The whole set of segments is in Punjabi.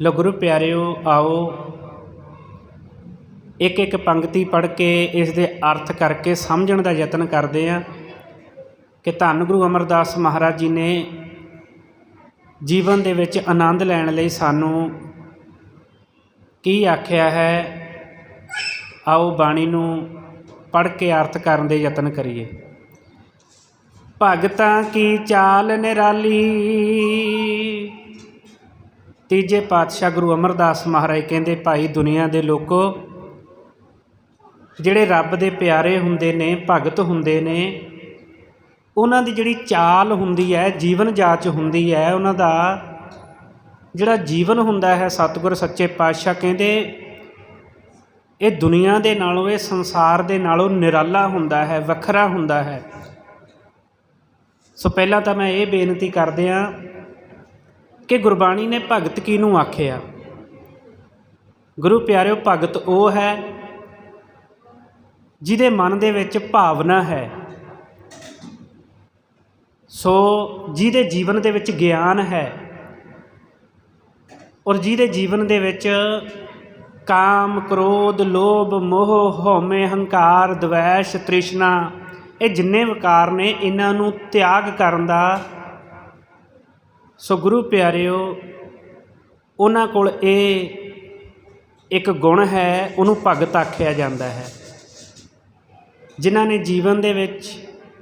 ਲੋ ਗੁਰੂ ਪਿਆਰਿਓ, ਆਓ। ਇੱਕ ਇੱਕ ਪੰਕਤੀ ਪੜ੍ਹ ਕੇ ਇਸ ਦੇ ਅਰਥ ਕਰਕੇ ਸਮਝਣ ਦਾ ਯਤਨ ਕਰਦੇ ਹਾਂ ਕਿ ਧੰਨ ਗੁਰੂ ਅਮਰਦਾਸ ਮਹਾਰਾਜ ਜੀ ਨੇ ਜੀਵਨ ਦੇ ਵਿੱਚ ਆਨੰਦ ਲੈਣ ਲਈ ਸਾਨੂੰ ਕੀ ਆਖਿਆ ਹੈ? ਆਓ ਬਾਣੀ ਨੂੰ ਪੜ੍ਹ ਕੇ ਅਰਥ ਕਰਨ ਦੇ ਯਤਨ ਕਰੀਏ। ਭਗਤਾਂ ਕੀ ਚਾਲ ਨਿਰਾਲੀ? ਤੀਜੇ ਪਾਤਸ਼ਾਹ ਗੁਰੂ ਅਮਰਦਾਸ ਮਹਾਰਾਜ ਕਹਿੰਦੇ, ਭਾਈ, ਦੁਨੀਆ ਦੇ ਲੋਕੋ, ਜਿਹੜੇ ਰੱਬ ਦੇ ਪਿਆਰੇ ਹੁੰਦੇ ਨੇ, ਭਗਤ ਹੁੰਦੇ ਨੇ, ਉਹਨਾਂ ਦੀ ਜਿਹੜੀ ਚਾਲ ਹੁੰਦੀ ਹੈ, ਜੀਵਨ ਜਾਚ ਹੁੰਦੀ ਹੈ, ਉਹਨਾਂ ਦਾ ਜਿਹੜਾ ਜੀਵਨ ਹੁੰਦਾ ਹੈ, ਸਤਿਗੁਰ ਸੱਚੇ ਪਾਤਸ਼ਾਹ ਕਹਿੰਦੇ, ਇਹ ਦੁਨੀਆ ਦੇ ਨਾਲੋਂ, ਇਹ ਸੰਸਾਰ ਦੇ ਨਾਲੋਂ ਨਿਰਾਲਾ ਹੁੰਦਾ ਹੈ, ਵੱਖਰਾ ਹੁੰਦਾ ਹੈ। ਸੋ ਪਹਿਲਾਂ ਤਾਂ ਮੈਂ ਇਹ ਬੇਨਤੀ ਕਰਦਿਆਂ ਕਿ ਗੁਰਬਾਣੀ ਨੇ ਭਗਤ ਕਿਹਨੂੰ ਆਖਿਆ? ਗੁਰੂ ਪਿਆਰਿਓ, ਭਗਤ ਉਹ ਹੈ ਜਿਹਦੇ ਮਨ ਦੇ ਵਿੱਚ ਭਾਵਨਾ ਹੈ। ਸੋ ਜਿਹਦੇ ਜੀਵਨ ਦੇ ਵਿੱਚ ਗਿਆਨ ਹੈ ਔਰ ਜਿਹਦੇ ਜੀਵਨ ਦੇ ਵਿੱਚ ਕਾਮ, ਕ੍ਰੋਧ, ਲੋਭ, ਮੋਹ, ਹਉਮੈ, ਹੰਕਾਰ, ਦਵੈਸ਼, ਤ੍ਰਿਸ਼ਨਾ, ਇਹ ਜਿੰਨੇ ਵਿਕਾਰ ਨੇ, ਇਹਨਾਂ ਨੂੰ ਤਿਆਗ ਕਰਨ ਦਾ ਸੋ ਗੁਰੂ ਪਿਆਰਿਓ, ਉਹਨਾਂ ਕੋਲ ਇਹ ਇੱਕ ਗੁਣ ਹੈ, ਉਹਨੂੰ ਭਗਤ ਆਖਿਆ ਜਾਂਦਾ ਹੈ। ਜਿਨ੍ਹਾਂ ਨੇ ਜੀਵਨ ਦੇ ਵਿੱਚ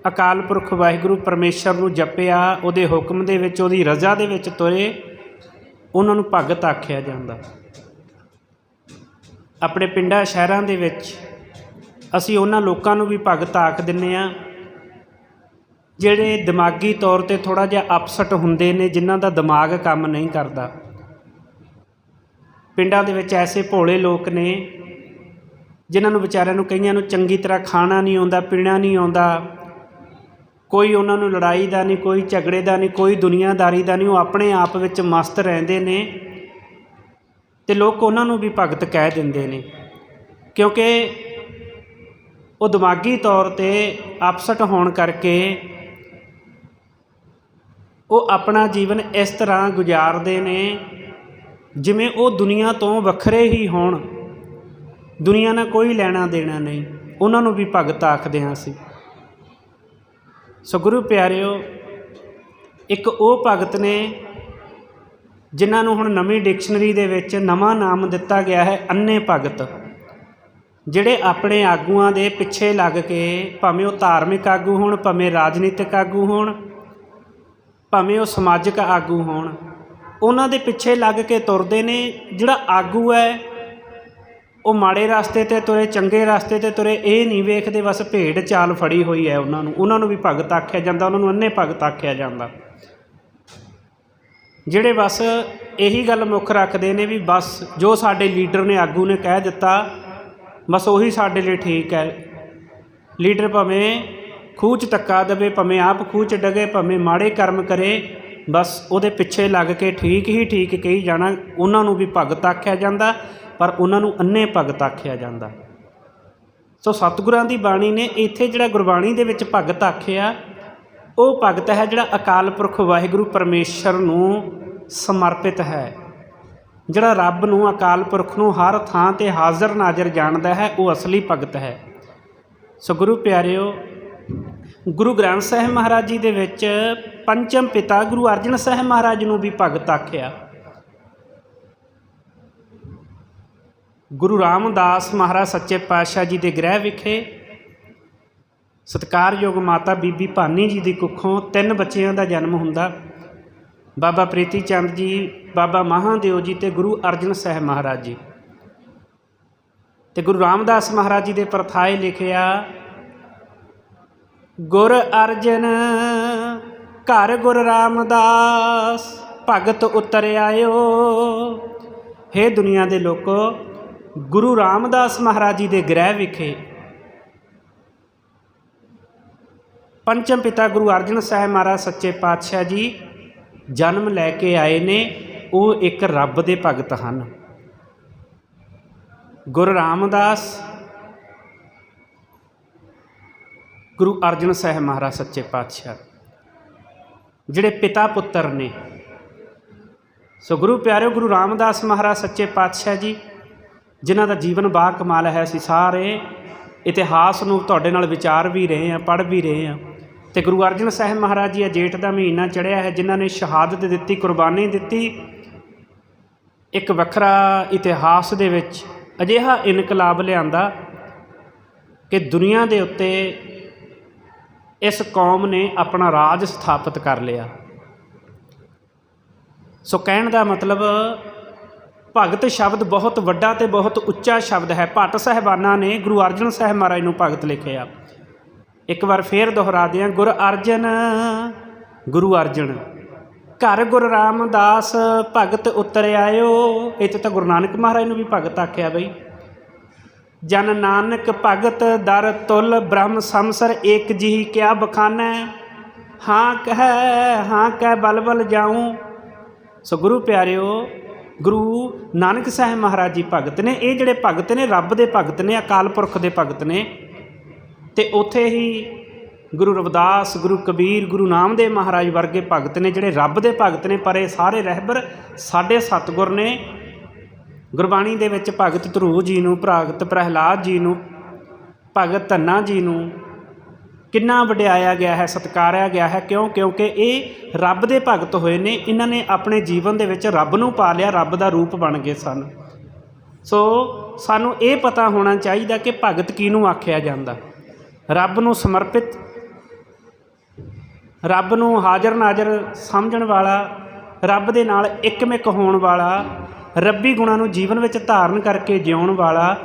ਅਕਾਲ ਪੁਰਖ ਵਾਹਿਗੁਰੂ ਪਰਮੇਸ਼ਰ ਨੂੰ ਜਪਿਆ, ਉਹਦੇ ਹੁਕਮ ਦੇ ਵਿੱਚ, ਉਹਦੀ ਰਜ਼ਾ ਦੇ ਵਿੱਚ ਤੁਰੇ, ਉਹਨਾਂ ਨੂੰ ਭਗਤ ਆਖਿਆ ਜਾਂਦਾ। ਆਪਣੇ ਪਿੰਡਾਂ, ਸ਼ਹਿਰਾਂ ਦੇ ਵਿੱਚ ਅਸੀਂ ਉਹਨਾਂ ਲੋਕਾਂ ਨੂੰ ਵੀ ਭਗਤ ਆਖ ਦਿੰਨੇ ਆ ਜਿਹੜੇ ਦਿਮਾਗੀ ਤੌਰ ਤੇ ਥੋੜਾ ਜਿਹਾ ਅਪਸੈਟ ਹੁੰਦੇ ਨੇ, ਜਿਨ੍ਹਾਂ ਦਾ ਦਿਮਾਗ ਕੰਮ ਨਹੀਂ ਕਰਦਾ। ਪਿੰਡਾਂ ਦੇ ਵਿੱਚ ਐਸੇ ਭੋਲੇ ਲੋਕ ਨੇ, ਜਿਨ੍ਹਾਂ ਨੂੰ ਵਿਚਾਰਿਆਂ ਨੂੰ ਕਈਆਂ ਨੂੰ ਚੰਗੀ ਤਰ੍ਹਾਂ ਖਾਣਾ ਨਹੀਂ ਆਉਂਦਾ, ਪੀਣਾ ਨਹੀਂ ਆਉਂਦਾ। ਕੋਈ ਉਹਨਾਂ ਨੂੰ ਲੜਾਈ ਦਾ ਨਹੀਂ, ਕੋਈ ਝਗੜੇ ਦਾ ਨਹੀਂ, ਕੋਈ ਦੁਨੀਆਦਾਰੀ ਦਾ ਨਹੀਂ, ਉਹ ਆਪਣੇ ਆਪ ਵਿੱਚ ਮਸਤ ਰਹਿੰਦੇ ਨੇ ਤੇ ਲੋਕ ਉਹਨਾਂ ਨੂੰ ਵੀ ਭਗਤ ਕਹਿ ਦਿੰਦੇ ਨੇ। ਕਿਉਂਕਿ ਉਹ ਦਿਮਾਗੀ ਤੌਰ ਤੇ ਅਪਸੈਟ ਹੋਣ ਕਰਕੇ ਉਹ ਆਪਣਾ ਜੀਵਨ ਇਸ ਤਰ੍ਹਾਂ ਗੁਜ਼ਾਰਦੇ ਨੇ ਜਿਵੇਂ ਉਹ ਦੁਨੀਆ ਤੋਂ ਵੱਖਰੇ ਹੀ ਹੋਣ। ਦੁਨੀਆ ਨਾਲ ਕੋਈ ਲੈਣਾ ਦੇਣਾ ਨਹੀਂ। ਉਹਨਾਂ ਨੂੰ ਵੀ ਭਗਤ ਆਖਦੇ ਹਾਂ ਅਸੀਂ। ਸੋ ਗੁਰੂ ਪਿਆਰਿਓ, ਇੱਕ ਉਹ ਭਗਤ ਨੇ ਜਿਨ੍ਹਾਂ ਨੂੰ ਹੁਣ ਨਵੀਂ ਡਿਕਸ਼ਨਰੀ ਦੇ ਵਿੱਚ ਨਵਾਂ ਨਾਮ ਦਿੱਤਾ ਗਿਆ ਹੈ, ਅੰਨੇ ਭਗਤ, ਜਿਹੜੇ ਆਪਣੇ ਆਗੂਆਂ ਦੇ ਪਿੱਛੇ ਲੱਗ ਕੇ ਭਾਵੇਂ ਉਹ ਧਾਰਮਿਕ ਆਗੂ ਹੋਣ, ਭਾਵੇਂ ਰਾਜਨੀਤਿਕ ਆਗੂ ਹੋਣ ਭਾਵੇਂ ਉਹ ਸਮਾਜਿਕ ਆਗੂ ਹੋਣ, ਉਹਨਾਂ ਦੇ ਪਿੱਛੇ ਲੱਗ ਕੇ ਤੁਰਦੇ ਨੇ, ਜਿਹੜਾ ਆਗੂ ਹੈ, ਉਹ ਮਾੜੇ ਰਸਤੇ ਤੇ ਤੁਰੇ, ਚੰਗੇ ਰਸਤੇ ਤੇ ਤੁਰੇ, ਇਹ ਨਹੀਂ ਵੇਖਦੇ, ਬਸ ਭੇਡ ਚਾਲ ਫੜੀ ਹੋਈ ਹੈ ਉਹਨਾਂ ਨੂੰ। ਉਹਨਾਂ ਨੂੰ ਵੀ ਭਗਤ ਆਖਿਆ ਜਾਂਦਾ, ਉਹਨਾਂ ਨੂੰ ਅੰਨੇ ਭਗਤ ਆਖਿਆ ਜਾਂਦਾ। ਜਿਹੜੇ ਬਸ ਇਹੀ ਗੱਲ ਮੁੱਖ ਰੱਖਦੇ ਨੇ ਵੀ ਬਸ ਜੋ ਸਾਡੇ ਲੀਡਰ ਨੇ, ਆਗੂ ਨੇ ਕਹਿ ਦਿੱਤਾ, ਬਸ ਉਹੀ ਸਾਡੇ ਲਈ ਠੀਕ ਹੈ। ਲੀਡਰ ਭਾਵੇਂ ਖੂਹ 'ਚ ਧੱਕਾ ਦੇਵੇ, ਭਾਵੇਂ ਆਪ ਖੂਹ 'ਚ ਡਗੇ, ਭਾਵੇਂ ਮਾੜੇ ਕਰਮ ਕਰੇ, ਬਸ ਉਹਦੇ ਪਿੱਛੇ ਲੱਗ ਕੇ ਠੀਕ ਹੀ ਠੀਕ ਕਹੀ ਜਾਣਾ, ਉਹਨਾਂ ਨੂੰ ਵੀ ਭਗਤ ਆਖਿਆ ਜਾਂਦਾ, ਪਰ ਉਹਨਾਂ ਨੂੰ ਅੰਨੇ ਭਗਤ ਆਖਿਆ ਜਾਂਦਾ। ਸੋ ਸਤਿਗੁਰਾਂ ਦੀ ਬਾਣੀ ਨੇ ਇੱਥੇ ਜਿਹੜਾ ਗੁਰਬਾਣੀ ਦੇ ਵਿੱਚ ਭਗਤ ਆਖਿਆ, ਉਹ ਭਗਤ ਹੈ ਜਿਹੜਾ ਅਕਾਲ ਪੁਰਖ ਵਾਹਿਗੁਰੂ ਪਰਮੇਸ਼ਰ ਨੂੰ ਸਮਰਪਿਤ ਹੈ। ਜਿਹੜਾ ਰੱਬ ਨੂੰ, ਅਕਾਲ ਪੁਰਖ ਨੂੰ ਹਰ ਥਾਂ ਤੇ ਹਾਜ਼ਰ ਨਾਜ਼ਰ ਜਾਣਦਾ ਹੈ, ਉਹ ਅਸਲੀ ਭਗਤ ਹੈ। ਸੋ ਗੁਰੂ ਪਿਆਰਿਓ ਗੁਰੂ ਗ੍ਰੰਥ ਸਾਹਿਬ ਮਹਾਰਾਜ ਜੀ ਦੇ ਵਿੱਚ ਪੰਚਮ ਪਿਤਾ ਗੁਰੂ ਅਰਜਨ ਸਾਹਿਬ ਮਹਾਰਾਜ ਨੂੰ ਵੀ ਭਗਤ ਆਖਿਆ। ਗੁਰੂ ਰਾਮਦਾਸ ਮਹਾਰਾਜ ਸੱਚੇ ਪਾਤਸ਼ਾਹ ਜੀ ਦੇ ਗ੍ਰਹਿ ਵਿਖੇ ਸਤਕਾਰਯੋਗ ਮਾਤਾ ਬੀਬੀ ਭਾਨੀ ਜੀ ਦੀ ਕੁੱਖੋਂ ਤਿੰਨ ਬੱਚਿਆਂ ਦਾ ਜਨਮ ਹੁੰਦਾ। ਬਾਬਾ ਪ੍ਰੀਤੀ ਚੰਦ ਜੀ, ਬਾਬਾ ਮਹਾਦੇਵ ਜੀ ਤੇ ਗੁਰੂ ਅਰਜਨ ਸਾਹਿਬ ਮਹਾਰਾਜ ਜੀ। ਤੇ ਗੁਰੂ ਰਾਮਦਾਸ ਮਹਾਰਾਜ ਜੀ ਦੇ ਪ੍ਰਥਾਏ ਲਿਖਿਆ ਗੁਰ ਅਰਜਨ, ਘਰ ਗੁਰ ਰਾਮਦਾਸ, ਭਗਤ ਉਤਰਿਆਇਓ। ਹੇ ਦੁਨੀਆ ਦੇ ਲੋਕੋ, ਗੁਰੂ ਰਾਮਦਾਸ ਮਹਾਰਾਜ ਜੀ ਦੇ ਗ੍ਰਹਿ ਵਿਖੇ ਪੰਚਮ ਪਿਤਾ ਗੁਰੂ ਅਰਜਨ ਸਾਹਿਬ ਮਹਾਰਾਜ ਸੱਚੇ ਪਾਤਸ਼ਾਹ ਜੀ ਜਨਮ ਲੈ ਕੇ ਆਏ ਨੇ, ਉਹ ਇੱਕ ਰੱਬ ਦੇ ਭਗਤ ਹਨ। ਗੁਰੂ ਰਾਮਦਾਸ ਗੁਰੂ ਅਰਜਨ ਸਾਹਿਬ ਮਹਾਰਾਜ ਸੱਚੇ ਪਾਤਸ਼ਾਹ। ਜਿਹੜੇ ਪਿਤਾ ਪੁੱਤਰ ਨੇ। ਸੋ ਗੁਰੂ ਪਿਆਰਿਓ, ਗੁਰੂ ਰਾਮਦਾਸ ਮਹਾਰਾਜ ਸੱਚੇ ਪਾਤਸ਼ਾਹ ਜੀ, ਜਿਨ੍ਹਾਂ ਦਾ ਜੀਵਨ ਬਾ ਕਮਾਲ ਹੈ, ਅਸੀਂ ਸਾਰੇ ਇਤਿਹਾਸ ਨੂੰ ਤੁਹਾਡੇ ਨਾਲ ਵਿਚਾਰ ਵੀ ਰਹੇ ਹਾਂ, ਪੜ੍ਹ ਵੀ ਰਹੇ ਹਾਂ। ਤੇ ਗੁਰੂ ਅਰਜਨ ਸਾਹਿਬ ਮਹਾਰਾਜ ਜੀ, ਇਹ ਜੇਠ ਦਾ ਮਹੀਨਾ ਚੜਿਆ ਹੈ, ਜਿਨ੍ਹਾਂ ਨੇ ਸ਼ਹਾਦਤ ਦਿੱਤੀ, ਕੁਰਬਾਨੀ ਦਿੱਤੀ। ਇੱਕ ਵੱਖਰਾ ਇਤਿਹਾਸ ਦੇ ਵਿੱਚ ਅਜਿਹਾ ਇਨਕਲਾਬ ਲਿਆਂਦਾ ਕਿ ਦੁਨੀਆ ਦੇ ਉੱਤੇ ਇਸ ਕੌਮ ਨੇ ਆਪਣਾ ਰਾਜ ਸਥਾਪਿਤ ਕਰ ਲਿਆ। ਸੋ ਕਹਿਣ ਦਾ ਮਤਲਬ, ਭਗਤ ਸ਼ਬਦ ਬਹੁਤ ਵੱਡਾ ਤੇ ਬਹੁਤ ਉੱਚਾ ਸ਼ਬਦ ਹੈ। ਭੱਟ ਸਾਹਿਬਾਨਾਂ ਨੇ ਗੁਰੂ ਅਰਜਨ ਸਾਹਿਬ ਮਹਾਰਾਜ ਨੂੰ ਭਗਤ ਲਿਖਿਆ। ਇੱਕ ਵਾਰ ਫੇਰ ਦੁਹਰਾ ਦਿਆਂ, ਗੁਰ ਅਰਜਨ, ਗੁਰੂ ਅਰਜਨ, ਘਰ ਗੁਰ ਰਾਮਦਾਸ, ਭਗਤ ਉਤਰ ਆਇਓ। ਇੱਥੇ ਤਾਂ ਗੁਰੂ ਨਾਨਕ ਮਹਾਰਾਜ ਨੂੰ ਵੀ ਭਗਤ ਆਖਿਆ ਬਈ। ਜਨ ਨਾਨਕ ਭਗਤ ਦਰ ਤੁਲ ਬ੍ਰਹਮ ਸੰਸਰ ਏਕ ਜਿਹੀ ਕਿਆ ਬਖਾਨੈ? ਹਾਂ ਕਹਿ ਹਾਂ ਕਹਿ ਬਲ ਬਲ ਜਾਉ ਸੋ ਗੁਰੂ ਪਿਆਰਿਓ, ਗੁਰੂ ਨਾਨਕ ਸਾਹਿਬ ਮਹਾਰਾਜ ਜੀ ਭਗਤ ਨੇ, ਇਹ ਜਿਹੜੇ ਭਗਤ ਨੇ, ਰੱਬ ਦੇ ਭਗਤ ਨੇ, ਅਕਾਲ ਪੁਰਖ ਦੇ ਭਗਤ ਨੇ, ਤੇ ਉੱਥੇ ਹੀ ਗੁਰੂ ਰਵਿਦਾਸ, ਗੁਰੂ ਕਬੀਰ, ਗੁਰੂ ਨਾਮਦੇਵ ਮਹਾਰਾਜ ਵਰਗੇ ਭਗਤ ਨੇ, ਜਿਹੜੇ ਰੱਬ ਦੇ ਭਗਤ ਨੇ, ਪਰ ਇਹ ਸਾਰੇ ਰਹਿਬਰ, ਸਾਡੇ ਸਤਿਗੁਰ ਨੇ ਗੁਰਬਾਣੀ ਦੇ ਵਿੱਚ ਭਗਤ ਧਰੂ ਜੀ ਨੂੰ ਭਗਤ ਪ੍ਰਹਿਲਾਦ ਜੀ ਨੂੰ, ਭਗਤ ਧੰਨਾ ਜੀ ਨੂੰ ਕਿੰਨਾ ਵਡਿਆਇਆ ਗਿਆ ਹੈ, ਸਤਿਕਾਰਿਆ ਗਿਆ ਹੈ, ਕਿਉਂ? ਕਿਉਂਕਿ ਇਹ ਰੱਬ ਦੇ ਭਗਤ ਹੋਏ ਨੇ, ਇਹਨਾਂ ਨੇ ਆਪਣੇ ਜੀਵਨ ਦੇ ਵਿੱਚ ਰੱਬ ਨੂੰ ਪਾ ਲਿਆ, ਰੱਬ ਦਾ ਰੂਪ ਬਣ ਗਏ ਸਨ। ਸੋ ਸਾਨੂੰ ਇਹ ਪਤਾ ਹੋਣਾ ਚਾਹੀਦਾ ਕਿ ਭਗਤ ਕਿਹਨੂੰ ਆਖਿਆ ਜਾਂਦਾ। ਰੱਬ ਨੂੰ ਸਮਰਪਿਤ, ਰੱਬ ਨੂੰ ਹਾਜ਼ਰ ਨਾਜ਼ਰ ਸਮਝਣ ਵਾਲਾ, ਰੱਬ ਦੇ ਨਾਲ ਇੱਕਮਿਕ ਹੋਣ ਵਾਲਾ ਰੱਬੀ ਗੁਣਾਂ ਨੂੰ ਜੀਵਨ ਵਿੱਚ ਧਾਰਨ ਕਰਕੇ ਜਿਉਣ ਵਾਲਾ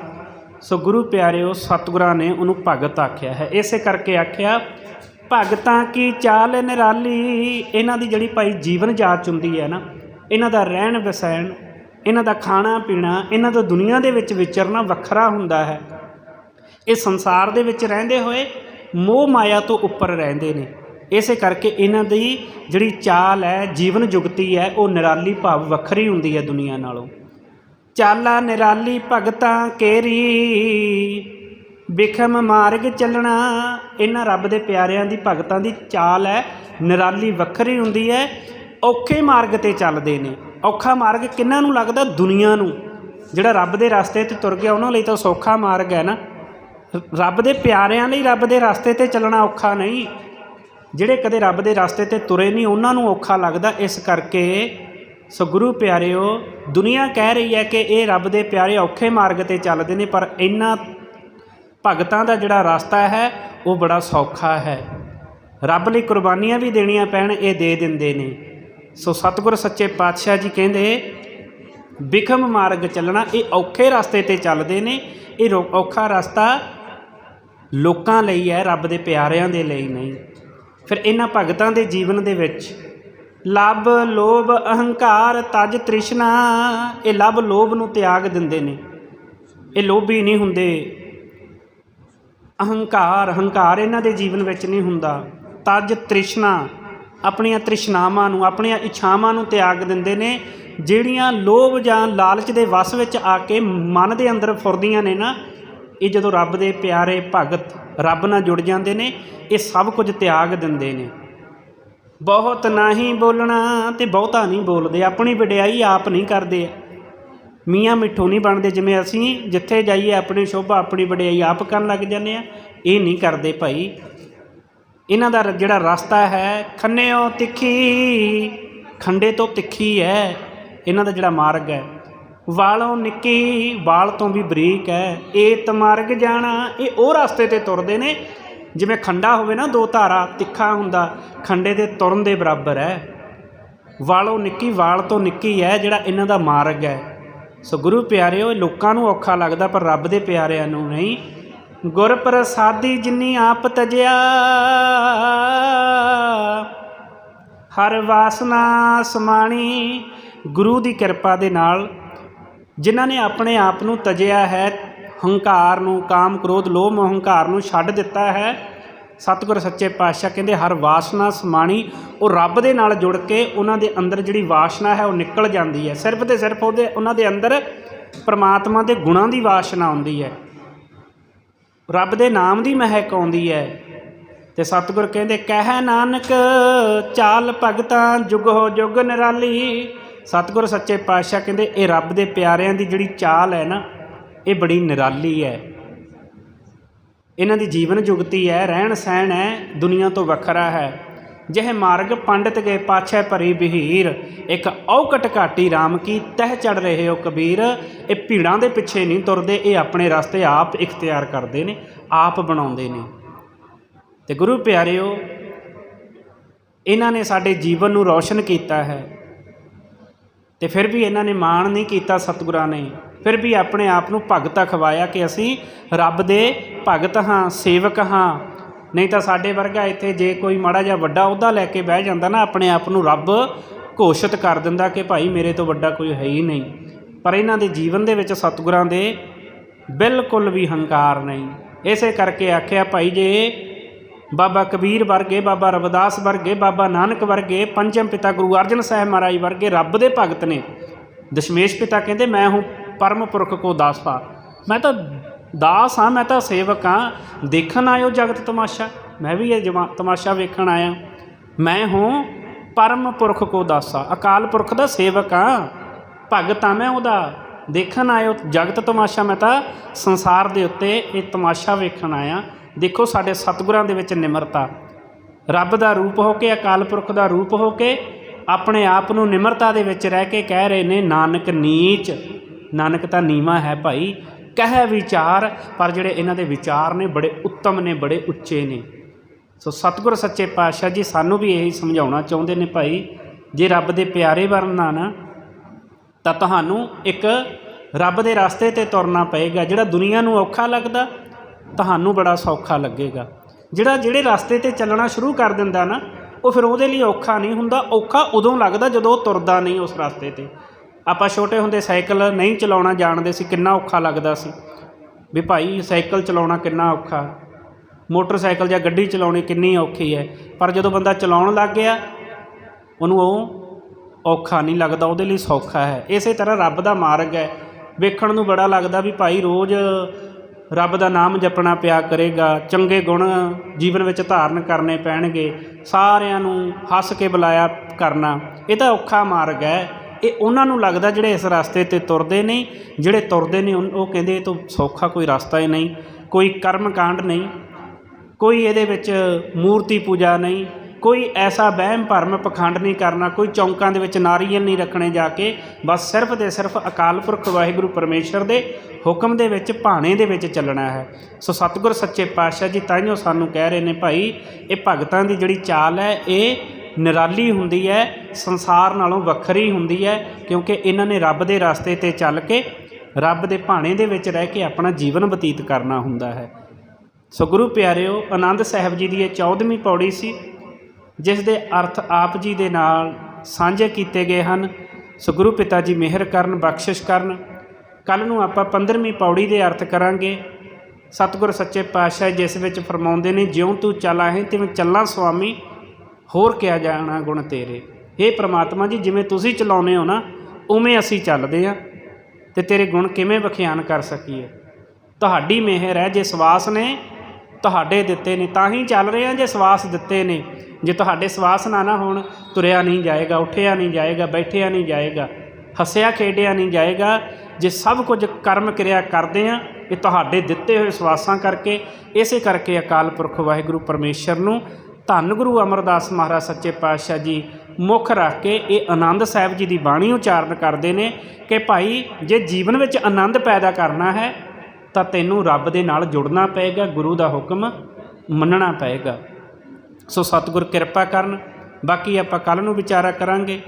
ਸੋ ਗੁਰੂ ਪਿਆਰਿਓ ਸਤਿਗੁਰਾਂ ਨੇ ਉਹਨੂੰ ਭਗਤ ਆਖਿਆ ਹੈ। ਇਸੇ ਕਰਕੇ ਆਖਿਆ, ਭਗਤਾਂ ਕੀ ਚਾਲ ਨਿਰਾਲੀ? ਇਹਨਾਂ ਦੀ ਜਿਹੜੀ ਭਾਈ ਜੀਵਨ ਜਾਚ ਹੁੰਦੀ ਹੈ ਨਾ, ਇਹਨਾਂ ਦਾ ਰਹਿਣ ਵਸੈਣ, ਇਹਨਾਂ ਦਾ ਖਾਣਾ ਪੀਣਾ, ਇਹਨਾਂ ਦਾ ਦੁਨੀਆ ਦੇ ਵਿੱਚ ਵਿਚਰਨਾ ਵੱਖਰਾ ਹੁੰਦਾ ਹੈ। ਇਹ ਸੰਸਾਰ ਦੇ ਵਿੱਚ ਰਹਿੰਦੇ ਹੋਏ ਮੋਹ ਮਾਇਆ ਤੋਂ ਉੱਪਰ ਰਹਿੰਦੇ ਨੇ। ਇਸੇ ਕਰਕੇ ਇਹਨਾਂ ਦੀ ਜਿਹੜੀ ਚਾਲ ਹੈ, ਜੀਵਨ ਜੁਗਤੀ ਹੈ, ਉਹ ਨਿਰਾਲੀ ਭਾਵ ਵੱਖਰੀ ਹੁੰਦੀ ਹੈ ਦੁਨੀਆ ਨਾਲੋਂ। ਚਾਲਾ ਨਿਰਾਲੀ ਭਗਤਾਂ ਕੇਰੀ ਬਿਖਮ ਮਾਰਗ ਚੱਲਣਾ। ਇਹਨਾਂ ਰੱਬ ਦੇ ਪਿਆਰਿਆਂ ਦੀ ਭਗਤਾਂ ਦੀ ਚਾਲ ਹੈ, ਨਿਰਾਲੀ ਵੱਖਰੀ ਹੁੰਦੀ ਹੈ। ਔਖੇ ਮਾਰਗ ਤੇ ਚੱਲਦੇ ਨੇ। ਔਖਾ ਮਾਰਗ ਕਿੰਨਾਂ ਨੂੰ ਲੱਗਦਾ? ਦੁਨੀਆ ਨੂੰ। ਜਿਹੜਾ ਰੱਬ ਦੇ ਰਸਤੇ ਤੇ ਤੁਰ ਗਿਆ, ਉਹਨਾਂ ਲਈ ਤਾਂ ਸੌਖਾ ਮਾਰਗ ਹੈ ਨਾ। ਰੱਬ ਦੇ ਪਿਆਰਿਆਂ ਲਈ ਰੱਬ ਦੇ ਰਸਤੇ ਤੇ ਚੱਲਣਾ ਔਖਾ ਨਹੀਂ। ਜਿਹੜੇ ਕਦੇ ਰੱਬ ਦੇ ਰਸਤੇ ਤੇ ਤੁਰੇ ਨਹੀਂ, ਉਹਨਾਂ ਨੂੰ ਔਖਾ ਲੱਗਦਾ। ਇਸ ਕਰਕੇ ਸੋ ਗੁਰੂ ਪਿਆਰਿਓ, ਦੁਨੀਆ ਕਹਿ ਰਹੀ ਹੈ ਕਿ ਇਹ ਰੱਬ ਦੇ ਪਿਆਰੇ ਔਖੇ ਮਾਰਗ ਤੇ ਚੱਲਦੇ ਨੇ, ਪਰ ਇਹਨਾਂ ਭਗਤਾਂ ਦਾ ਜਿਹੜਾ ਰਸਤਾ ਹੈ, ਉਹ ਬੜਾ ਸੌਖਾ ਹੈ। ਰੱਬ ਲਈ ਕੁਰਬਾਨੀਆਂ ਵੀ ਦੇਣੀਆਂ ਪੈਣ, ਇਹ ਦੇ ਦਿੰਦੇ ਨੇ। ਸੋ ਸਤਿਗੁਰ ਸੱਚੇ ਪਾਤਸ਼ਾਹ ਜੀ ਕਹਿੰਦੇ ਬਿਖਮ ਮਾਰਗ ਚੱਲਣਾ, ਇਹ ਔਖੇ ਰਸਤੇ ਤੇ ਚੱਲਦੇ ਨੇ। ਇਹ ਰੋ- ਔਖਾ ਰਸਤਾ ਲੋਕਾਂ ਲਈ ਹੈ, ਰੱਬ ਦੇ ਪਿਆਰਿਆਂ ਦੇ ਲਈ ਨਹੀਂ। ਫਿਰ ਇਹਨਾਂ ਭਗਤਾਂ ਦੇ ਜੀਵਨ ਦੇ ਵਿੱਚ ਲੱਭ ਲੋਭ, ਅਹੰਕਾਰ, ਤਜ, ਤ੍ਰਿਸ਼ਨਾ, ਇਹ ਲੱਭ ਲੋਭ ਨੂੰ ਤਿਆਗ ਦਿੰਦੇ ਨੇ। ਇਹ ਲੋਭੀ ਨਹੀਂ ਹੁੰਦੇ। ਅਹੰਕਾਰ ਹੰਕਾਰ ਇਹਨਾਂ ਦੇ ਜੀਵਨ ਵਿੱਚ ਨਹੀਂ ਹੁੰਦਾ। ਤਜ, ਤ੍ਰਿਸ਼ਨਾ ਆਪਣੀਆਂ ਤ੍ਰਿਸ਼ਨਾਵਾਂ ਨੂੰ, ਆਪਣੀਆਂ ਇੱਛਾਵਾਂ ਨੂੰ ਤਿਆਗ ਦਿੰਦੇ ਨੇ, ਜਿਹੜੀਆਂ ਲੋਭ ਜਾਂ ਲਾਲਚ ਦੇ ਵਸ ਵਿੱਚ ਆ ਕੇ ਮਨ ਦੇ ਅੰਦਰ ਫੁਰਦੀਆਂ ਨੇ ਨਾ ਇਹ ਜਦੋਂ ਰੱਬ ਦੇ ਪਿਆਰੇ ਭਗਤ ਰੱਬ ਨਾਲ ਜੁੜ ਜਾਂਦੇ ਨੇ, ਇਹ ਸਭ ਕੁਝ ਤਿਆਗ ਦਿੰਦੇ ਨੇ। ਬਹੁਤ ਨਹੀਂ ਬੋਲਣਾ ਤੇ ਬਹੁਤਾ ਨਹੀਂ ਬੋਲਦੇ, ਆਪਣੀ ਵਡਿਆਈ ਆਪ ਨਹੀਂ ਕਰਦੇ। ਮੀਆਂ ਮਿੱਠੂ ਨਹੀਂ ਬਣਦੇ, ਜਿਵੇਂ ਅਸੀਂ ਜਿੱਥੇ ਜਾਈਏ ਆਪਣੀ ਸ਼ੋਭਾ, ਆਪਣੀ ਵਡਿਆਈ ਆਪ ਕਰਨ ਲੱਗ ਜਾਂਦੇ ਆ ਇਹ ਨਹੀਂ ਕਰਦੇ ਭਾਈ। ਇਹਨਾਂ ਦਾ ਜਿਹੜਾ ਰਸਤਾ ਹੈ, ਖੰਨਿਓ ਤਿੱਖੀ, ਖੰਡੇ ਤੋਂ ਤਿੱਖੀ ਹੈ, ਇਹਨਾਂ ਦਾ ਜਿਹੜਾ ਮਾਰਗ ਹੈ। ਵਾਲੋਂ ਨਿੱਕੀ, ਵਾਲ ਤੋਂ ਵੀ ਬਰੀਕ ਹੈ। ਇਹ ਮਾਰਗ ਜਾਣਾ, ਇਹ ਉਹ ਰਸਤੇ ਤੇ ਤੁਰਦੇ ਨੇ। ਜਿਵੇਂ ਖੰਡਾ ਹੋਵੇ ਨਾ, ਦੋ ਧਾਰਾ, ਤਿੱਖਾ ਹੁੰਦਾ, ਖੰਡੇ ਦੇ ਤੁਰਨ ਦੇ ਬਰਾਬਰ ਹੈ। ਵਾਲੋਂ ਨਿੱਕੀ, ਵਾਲ ਤੋਂ ਨਿੱਕੀ ਹੈ, ਜਿਹੜਾ ਇਹਨਾਂ ਦਾ ਮਾਰਗ ਹੈ। ਸੋ ਗੁਰੂ ਪਿਆਰਿਓ, ਇਹ ਲੋਕਾਂ ਨੂੰ ਔਖਾ ਲੱਗਦਾ, ਪਰ ਰੱਬ ਦੇ ਪਿਆਰਿਆਂ ਨੂੰ ਨਹੀਂ। ਗੁਰ ਪ੍ਰਸਾਦੀ ਜਿਨੀ ਆਪ ਤਜਿਆ, ਹਰ ਵਾਸਨਾ ਸਮਾਣੀ ਗੁਰੂ ਦੀ ਕਿਰਪਾ ਦੇ ਨਾਲ। ਜਿਨ੍ਹਾਂ ਨੇ ਆਪਣੇ ਆਪ ਨੂੰ ਤਜਿਆ ਹੈ, ਹੰਕਾਰ ਨੂੰ, ਕਾਮ ਕ੍ਰੋਧ, ਲੋਭ ਮੋਹ ਹੰਕਾਰ ਨੂੰ ਛੱਡ ਦਿੱਤਾ ਹੈ। ਸਤਿਗੁਰ ਸੱਚੇ ਪਾਤਸ਼ਾਹ ਕਹਿੰਦੇ, ਹਰ ਵਾਸਨਾ ਸਮਾਣੀ, ਉਹ ਰੱਬ ਦੇ ਨਾਲ ਜੁੜ ਕੇ ਉਹਨਾਂ ਦੇ ਅੰਦਰ ਜਿਹੜੀ ਵਾਸਨਾ ਹੈ, ਉਹ ਨਿਕਲ ਜਾਂਦੀ ਹੈ। ਸਿਰਫ ਤੇ ਸਿਰਫ ਉਹਦੇ, ਉਹਨਾਂ ਦੇ ਅੰਦਰ ਪ੍ਰਮਾਤਮਾ ਦੇ ਗੁਣਾਂ ਦੀ ਵਾਸਨਾ ਆਉਂਦੀ ਹੈ। ਰੱਬ ਦੇ ਨਾਮ ਦੀ ਮਹਿਕ ਆਉਂਦੀ ਹੈ। ਤੇ ਸਤਿਗੁਰ ਕਹਿੰਦੇ, ਕਹਿ ਨਾਨਕ, ਚਾਲ ਭਗਤਾਂ ਜੁਗ ਹੋ ਜੁਗ ਨਿਰਾਲੀ ਸਤਿਗੁਰ ਸੱਚੇ ਪਾਤਸ਼ਾਹ ਕਹਿੰਦੇ, ਇਹ ਰੱਬ ਦੇ ਪਿਆਰਿਆਂ ਦੀ ਜਿਹੜੀ ਚਾਲ ਹੈ ਨਾ, ਇਹ ਬੜੀ ਨਿਰਾਲੀ ਹੈ। ਇਹਨਾਂ ਦੀ ਜੀਵਨ ਜੁਗਤੀ ਹੈ, ਰਹਿਣ ਸਹਿਣ ਹੈ, ਦੁਨੀਆ ਤੋਂ ਵੱਖਰਾ ਹੈ। ਜਿਹ ਮਾਰਗ ਪੰਡਿਤ ਗਏ ਪਾਛੈ ਭਰੀ ਬਹੀਰ, ਇੱਕ ਔਕਟ ਘਾਟੀ RAM ਕੀ ਤਹਿ ਚੜ ਰਹੇ ਹੋ ਕਬੀਰ। ਇਹ ਭੀੜਾਂ ਦੇ ਪਿੱਛੇ ਨਹੀਂ ਤੁਰਦੇ, ਇਹ ਆਪਣੇ ਰਸਤੇ ਆਪ ਇਖਤਿਆਰ ਕਰਦੇ ਨੇ, ਆਪ ਬਣਾਉਂਦੇ ਨੇ। ਤੇ ਗੁਰੂ ਪਿਆਰਿਓ, ਇਹਨਾਂ ਨੇ ਸਾਡੇ ਜੀਵਨ ਨੂੰ ਰੌਸ਼ਨ ਕੀਤਾ ਹੈ। ਤੇ ਫਿਰ ਵੀ ਇਹਨਾਂ ਨੇ ਮਾਣ ਨਹੀਂ ਕੀਤਾ ਸਤਿਗੁਰਾਂ ਨੇ। ਫਿਰ ਵੀ ਆਪਣੇ ਆਪ ਨੂੰ ਭਗਤ ਖਵਾਇਆ ਕਿ ਅਸੀਂ ਰੱਬ ਦੇ ਭਗਤ ਹਾਂ, ਸੇਵਕ ਹਾਂ। ਨਹੀਂ ਤਾਂ ਸਾਡੇ ਵਰਗਾ ਇੱਥੇ ਜੇ ਕੋਈ ਮਾੜਾ ਜਿਹਾ ਵੱਡਾ ਅਹੁਦਾ ਲੈ ਕੇ ਬਹਿ ਜਾਂਦਾ ਨਾ, ਆਪਣੇ ਆਪ ਨੂੰ ਰੱਬ ਘੋਸ਼ਿਤ ਕਰ ਦਿੰਦਾ ਕਿ ਭਾਈ ਮੇਰੇ ਤੋਂ ਵੱਡਾ ਕੋਈ ਹੈ ਹੀ ਨਹੀਂ। ਪਰ ਇਹਨਾਂ ਦੇ ਜੀਵਨ ਦੇ ਵਿੱਚ ਸਤਿਗੁਰਾਂ ਦੇ ਬਿਲਕੁਲ ਵੀ ਹੰਕਾਰ ਨਹੀਂ। ਇਸੇ ਕਰਕੇ ਆਖਿਆ, ਭਾਈ ਜੇ ਬਾਬਾ ਕਬੀਰ ਵਰਗੇ, ਬਾਬਾ ਰਵਿਦਾਸ ਵਰਗੇ, ਬਾਬਾ ਨਾਨਕ ਵਰਗੇ, ਪੰਜਮ ਪਿਤਾ ਗੁਰੂ ਅਰਜਨ ਸਾਹਿਬ ਮਹਾਰਾਜ ਵਰਗੇ ਰੱਬ ਦੇ ਭਗਤ ਨੇ। ਦਸ਼ਮੇਸ਼ ਪਿਤਾ ਕਹਿੰਦੇ, ਮੈਂ ਹੂੰ ਪਰਮ ਪੁਰਖ ਕੋ ਦਾਸਾ ਮੈਂ ਤਾਂ ਦਾਸ ਹਾਂ, ਮੈਂ ਤਾਂ ਸੇਵਕ ਹਾਂ। ਦੇਖਣ ਆਇਓ ਜਗਤ ਤਮਾਸ਼ਾ। ਮੈਂ ਵੀ ਇਹ ਜਮਾ, ਤਮਾਸ਼ਾ ਵੇਖਣ ਆਇਆ। ਮੈਂ ਹੂੰ ਪਰਮ ਪੁਰਖ ਕੋ ਦਾਸਾ ਅਕਾਲ ਪੁਰਖ ਦਾ ਸੇਵਕ ਹਾਂ। ਭਗਤ ਹਾਂ ਮੈਂ ਉਹਦਾ। ਦੇਖਣ ਆਇਓ ਜਗਤ ਤਮਾਸ਼ਾ। ਮੈਂ ਤਾਂ ਸੰਸਾਰ ਦੇ ਉੱਤੇ ਇਹ ਤਮਾਸ਼ਾ ਵੇਖਣ ਆਇਆ। ਦੇਖੋ ਸਾਡੇ ਸਤਿਗੁਰਾਂ ਦੇ ਵਿੱਚ ਨਿਮਰਤਾ। ਰੱਬ ਦਾ ਰੂਪ ਹੋ ਕੇ, ਅਕਾਲ ਪੁਰਖ ਦਾ ਰੂਪ ਹੋ ਕੇ, ਆਪਣੇ ਆਪ ਨੂੰ ਨਿਮਰਤਾ ਦੇ ਵਿੱਚ ਰਹਿ ਕੇ ਕਹਿ ਰਹੇ ਨੇ, ਨਾਨਕ ਨੀਚ। ਨਾਨਕ ਤਾਂ ਨੀਵਾ ਹੈ ਭਾਈ, ਕਹਿ ਵਿਚਾਰ, ਪਰ ਜਿਹੜੇ ਇਹਨਾਂ ਦੇ ਵਿਚਾਰ ਨੇ, ਬੜੇ ਉੱਤਮ ਨੇ, ਬੜੇ ਉੱਚੇ ਨੇ। ਸੋ ਸਤਿਗੁਰ ਸੱਚੇ ਪਾਤਸ਼ਾਹ ਜੀ, ਸਾਨੂੰ ਵੀ ਇਹੀ ਸਮਝਾਉਣਾ ਚਾਹੁੰਦੇ ਨੇ ਭਾਈ, ਜੇ ਰੱਬ ਦੇ ਪਿਆਰੇ ਬਣਨਾ ਨਾ ਤਾਂ ਤੁਹਾਨੂੰ ਇੱਕ ਰੱਬ ਦੇ ਰਸਤੇ ਤੇ ਤੁਰਨਾ ਪਏਗਾ, ਜਿਹੜਾ ਦੁਨੀਆ ਨੂੰ ਔਖਾ ਲੱਗਦਾ ਤੁਹਾਨੂੰ ਬੜਾ ਸੌਖਾ ਲੱਗੇਗਾ। ਜਿਹੜਾ ਜਿਹੜੇ ਰਸਤੇ ਤੇ ਚੱਲਣਾ ਸ਼ੁਰੂ ਕਰ ਦਿੰਦਾ ਨਾ, ਉਹ ਫਿਰ ਉਹਦੇ ਲਈ ਔਖਾ ਨਹੀਂ ਹੁੰਦਾ। ਔਖਾ ਉਦੋਂ ਲੱਗਦਾ ਜਦੋਂ ਉਹ ਤੁਰਦਾ ਨਹੀਂ ਉਸ ਰਸਤੇ ਤੇ। ਆਪਾਂ ਛੋਟੇ ਹੁੰਦੇ ਸਾਈਕਲ ਨਹੀਂ ਚਲਾਉਣਾ ਜਾਣਦੇ ਸੀ, ਕਿੰਨਾ ਔਖਾ ਲੱਗਦਾ ਸੀ। ਵੀ ਭਾਈ ਸਾਈਕਲ ਚਲਾਉਣਾ ਕਿੰਨਾ ਔਖਾ। ਮੋਟਰਸਾਈਕਲ ਜਾਂ ਗੱਡੀ ਚਲਾਉਣੀ ਕਿੰਨੀ ਔਖੀ ਹੈ। ਪਰ ਜਦੋਂ ਬੰਦਾ ਚਲਾਉਣ ਲੱਗ ਗਿਆ, ਉਹਨੂੰ ਉਹ ਔਖਾ ਨਹੀਂ ਲੱਗਦਾ, ਉਹਦੇ ਲਈ ਸੌਖਾ ਹੈ। ਇਸੇ ਤਰ੍ਹਾਂ ਰੱਬ ਦਾ ਮਾਰਗ ਹੈ। ਵੇਖਣ ਨੂੰ ਬੜਾ ਲੱਗਦਾ ਵੀ ਭਾਈ ਰੋਜ਼ ਰੱਬ ਦਾ ਨਾਮ ਜਪਣਾ ਪਿਆ ਕਰੇਗਾ, ਚੰਗੇ ਗੁਣ ਜੀਵਨ ਵਿੱਚ ਧਾਰਨ ਕਰਨੇ ਪੈਣਗੇ, ਸਾਰਿਆਂ ਨੂੰ ਹੱਸ ਕੇ ਬੁਲਾਇਆ ਕਰਨਾ, ਇਹ ਤਾਂ ਔਖਾ ਮਾਰਗ ਹੈ। ਇਹ ਉਹਨਾਂ ਨੂੰ ਲੱਗਦਾ ਜਿਹੜੇ ਇਸ ਰਸਤੇ ਤੇ ਤੁਰਦੇ ਨੇ, ਜਿਹੜੇ ਤੁਰਦੇ ਨੇ, ਉਹ ਕਹਿੰਦੇ ਇਹ ਤੋਂ ਸੌਖਾ ਕੋਈ ਰਸਤਾ ਹੀ ਨਹੀਂ, ਕੋਈ ਕਰਮ ਕਾਂਡ ਨਹੀਂ, ਕੋਈ ਇਹਦੇ ਵਿੱਚ ਮੂਰਤੀ ਪੂਜਾ ਨਹੀਂ ਕੋਈ ਐਸਾ ਵਹਿਮ ਭਰਮ ਪਖੰਡ ਨਹੀਂ ਕਰਨਾ, ਕੋਈ ਚੌਂਕਾਂ ਦੇ ਵਿੱਚ ਨਾਰੀਅਲ ਨਹੀਂ ਰੱਖਣੇ ਜਾ ਕੇ, ਬਸ ਸਿਰਫ ਤੇ ਸਿਰਫ ਅਕਾਲ ਪੁਰਖ ਵਾਹਿਗੁਰੂ ਪਰਮੇਸ਼ਰ ਦੇ ਹੁਕਮ ਦੇ ਵਿੱਚ, ਭਾਣੇ ਦੇ ਵਿੱਚ ਚੱਲਣਾ ਹੈ। ਸੋ ਸਤਿਗੁਰ ਸੱਚੇ ਪਾਤਸ਼ਾਹ ਜੀ ਤਾਈਓ ਸਾਨੂੰ ਕਹਿ ਰਹੇ ਨੇ ਭਾਈ, ਇਹ ਭਗਤਾਂ ਦੀ ਜਿਹੜੀ ਚਾਲ ਹੈ, ਇਹ ਨਿਰਾਲੀ ਹੁੰਦੀ ਹੈ, ਸੰਸਾਰ ਨਾਲੋਂ ਵੱਖਰੀ ਹੁੰਦੀ ਹੈ, ਕਿਉਂਕਿ ਇਹਨਾਂ ਨੇ ਰੱਬ ਦੇ ਰਸਤੇ ਤੇ ਚੱਲ ਕੇ, ਰੱਬ ਦੇ ਭਾਣੇ ਦੇ ਵਿੱਚ ਰਹਿ ਕੇ ਆਪਣਾ ਜੀਵਨ ਬਤੀਤ ਕਰਨਾ ਹੁੰਦਾ ਹੈ। ਸੋ ਗੁਰੂ ਪਿਆਰਿਓ, ਆਨੰਦ ਸਾਹਿਬ ਜੀ ਦੀ ਇਹ 14ਵੀਂ ਪੌੜੀ ਸੀ ਜਿਸ ਦੇ ਅਰਥ ਆਪ ਜੀ ਦੇ ਨਾਲ ਸਾਂਝੇ ਕੀਤੇ ਗਏ ਹਨ। ਸੋ ਗੁਰੂ ਪਿਤਾ ਜੀ ਮਿਹਰ ਕਰਨ, ਬਖਸ਼ਿਸ਼ ਕਰਨ। ਕੱਲ ਨੂੰ ਆਪਾਂ 15ਵੀਂ ਪੌੜੀ ਦੇ ਅਰਥ ਕਰਾਂਗੇ। ਸਤਿਗੁਰ ਸੱਚੇ ਪਾਤਸ਼ਾਹ ਜਿਸ ਵਿੱਚ ਫਰਮਾਉਂਦੇ ਨੇ, ਜਿਉਂ ਤੂੰ ਚਲਾ ਹੈ ਤਿਵੇਂ ਚੱਲਾਂ ਸੁਆਮੀ, ਹੋਰ ਕਿਆ ਜਾਣਾ ਗੁਣ ਤੇਰੇ। हे ਪ੍ਰਮਾਤਮਾ ਜੀ, ਜਿਵੇਂ ਤੁਸੀਂ ਚਲਾਉਨੇ ਹੋ ਨਾ, ਉਵੇਂ ਅਸੀਂ ਚੱਲਦੇ ਆ ਤੇ ਤੇਰੇ ਗੁਣ ਕਿਵੇਂ ਵਿਖਿਆਨ ਕਰ ਸਕੀਏ? ਤੁਹਾਡੀ ਮਿਹਰ ਹੈ, ਜੇ ਸਵਾਸ ਨੇ ਤੁਹਾਡੇ ਦਿੱਤੇ ਨੇ, ਤਾਂ ਹੀ ਚੱਲ ਰਹੇ ਆ ਜੇ ਸਵਾਸ ਦਿੱਤੇ ਨੇ। ਜੇ ਤੁਹਾਡੇ ਸਵਾਸ ਨਾ ਨਾ ਹੋਣ, ਤੁਰਿਆ ਨਹੀਂ ਜਾਏਗਾ, ਉੱਠਿਆ ਨਹੀਂ ਜਾਏਗਾ, ਬੈਠਿਆ ਨਹੀਂ ਜਾਏਗਾ, ਹੱਸਿਆ ਖੇਡਿਆ ਨਹੀਂ ਜਾਏਗਾ, ਜੇ ਸਭ ਕੁਝ ਕਰਮ ਕਿਰਿਆ ਕਰਦੇ ਆ, ਇਹ ਤੁਹਾਡੇ ਦਿੱਤੇ ਹੋਏ ਸਵਾਸਾਂ ਕਰਕੇ, ਇਸੇ ਕਰਕੇ ਅਕਾਲ ਪੁਰਖ ਵਾਹਿਗੁਰੂ ਪਰਮੇਸ਼ਰ ਨੂੰ ਧੰਨ ਗੁਰੂ ਅਮਰਦਾਸ ਮਹਾਰਾਜ ਸੱਚੇ ਪਾਤਸ਼ਾਹ ਜੀ ਮੁੱਖ ਰੱਖ ਕੇ ਇਹ ਆਨੰਦ ਸਾਹਿਬ ਜੀ ਦੀ ਬਾਣੀ ਉਚਾਰਨ ਕਰਦੇ ਨੇ ਕਿ ਭਾਈ, ਜੇ ਜੀਵਨ ਵਿੱਚ ਆਨੰਦ ਪੈਦਾ ਕਰਨਾ ਹੈ ਤਾਂ ਤੈਨੂੰ ਰੱਬ ਦੇ ਨਾਲ ਜੁੜਨਾ ਪਏਗਾ, ਗੁਰੂ ਦਾ ਹੁਕਮ ਮੰਨਣਾ ਪਏਗਾ। ਸੋ ਸਤਿਗੁਰ ਕਿਰਪਾ ਕਰਨ। ਬਾਕੀ ਆਪਾਂ ਕੱਲ ਨੂੰ ਵਿਚਾਰਾ ਕਰਾਂਗੇ।